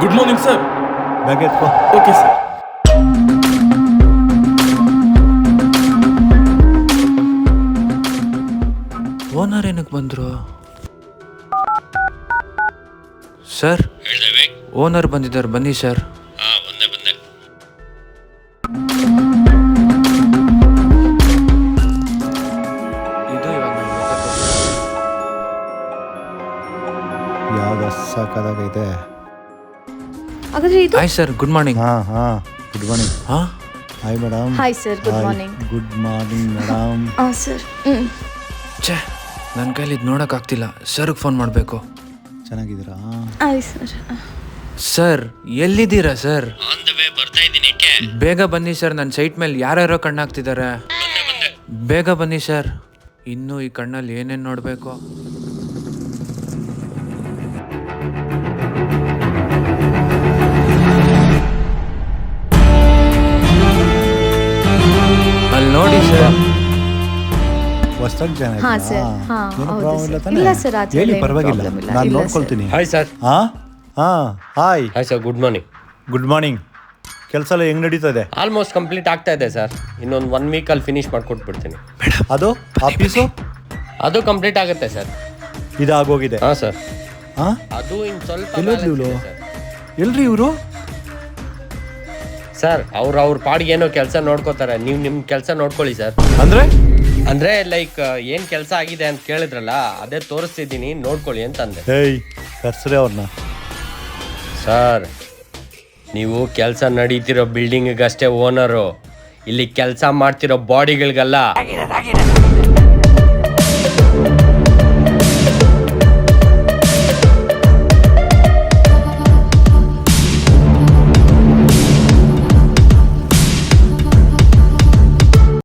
Good morning sir bag okay sir owner ಏನಕ್ಕೆ ಬಂದರು? Sir owner ಬಂದಿದ್ದಾರೆ. ಬನ್ನಿ ಸರ್ ಇದು ಇವಾಗ ಯಾವ್ದು ಸಾಕಾಗೈತೆ ಹಾಗಾದ್ರೆ ಇದು? ಹಾಯ್ ಸರ್ ಗುಡ್ ಮಾರ್ನಿಂಗ್ ಹಾ ಹಾ. ಗುಡ್ ಮಾರ್ನಿಂಗ್ ಹಾ? Hi madam hi sir good morning good morning madam ಹಾಂ ಸರ್ ಛೇ ನನ್ನ ಕೈಲಿ ಇದು ನೋಡೋಕ್ಕಾಗ್ತಿಲ್ಲ ಸರ್ಗೆ ಫೋನ್ ಮಾಡಬೇಕು. ಚೆನ್ನಾಗಿದ್ದೀರಾ? ಹಾಯ್ ಸರ್ ಸರ್ ಎಲ್ಲಿದ್ದೀರಾ ಸರ್ ಬೇಗ ಬನ್ನಿ ಸರ್ ನನ್ನ ಸೈಟ್ ಮೇಲೆ ಯಾರ್ಯಾರೋ ಕಣ್ಣಾಗ್ತಿದ್ದಾರೆ. ಬೇಗ ಬನ್ನಿ ಸರ್ ಇನ್ನೂ ಈ ಕಣ್ಣಲ್ಲಿ ಏನೇನು ನೋಡಬೇಕು? ಅಲ್ಲಿ ನೋಡಿ ಸರ್. ಹೊಸ್ದಾಗಿ ಜನ ಹಾ. ಹಾ, ಹೌದು, ಇಲ್ಲ? ಸರ್, ಆ ಥರ ಹೇಳಿ ಏನು ಪರವಾಗಿಲ್ಲ. problem ಇಲ್ಲ. ನಾನು ಇಲ್ಲ, ನೋಡ್ಕೊಳ್ತೀನಿ. ಹಾಯ್ ಸರ್ ಹಾ? ಹಾ hi hi sir good morning good morning ಕೆಲಸ ಎಲ್ಲ ಹೆಂಗ್ ನಡೀತದೆ ಆಲ್ಮೋಸ್ಟ್ ಕಂಪ್ಲೀಟ್ ಆಗ್ತಾ ಇದೆ ಸರ್ ಇನ್ನೊಂದು ಒನ್ ವೀಕಲ್ಲಿ ಫಿನಿಶ್ ಮಾಡ್ಕೊಟ್ಬಿಡ್ತೀನಿ. ಅದು? ಆಫೀಸು ಅದು ಕಂಪ್ಲೀಟ್ ಆಗುತ್ತೆ ಸರ್ ಇದಾಗೋಗಿದೆ ಹಾಂ ಸರ್ ಹಾ? ಅದು ಇನ್ನು ಸ್ವಲ್ಪ ಎಲ್ಲೋದ್ಲು balance ಇವ್ಳು? ಇದೆ ಎಲ್ರಿ ಇವರು? ಸರ್ ಅವ್ರು ಅವ್ರ ಪಾಡಿಗೆ ಏನೋ ಕೆಲಸ ನೋಡ್ಕೋತಾರೆ. ನೀವು ನಿಮ್ಮ ಕೆಲಸ ನೋಡ್ಕೊಳ್ಳಿ ಸರ್. ಅಂದ್ರೆ? ಅಂದ್ರೆ ಲೈಕ್ ಏನ್ ಕೆಲಸ ಆಗಿದೆ ಅಂತ ಕೇಳಿದ್ರಲ್ಲ ಅದೇ ತೋರಿಸ್ತಿದ್ದೀನಿ ನೋಡ್ಕೊಳ್ಳಿ ಅಂತ ಅಂದೆ ಹೇಯ್ ಕರ್ಸ್ರೆ ಅವ್ರನ್ನ ಸರ್ ನೀವು ಕೆಲಸ ನಡೀತಿರೋ ಬಿಲ್ಡಿಂಗಿಗಷ್ಟೇ ಓನರು ಇಲ್ಲಿ ಕೆಲಸ ಮಾಡ್ತಿರೋ ಬಾಡಿಗಳಿಗಲ್ಲ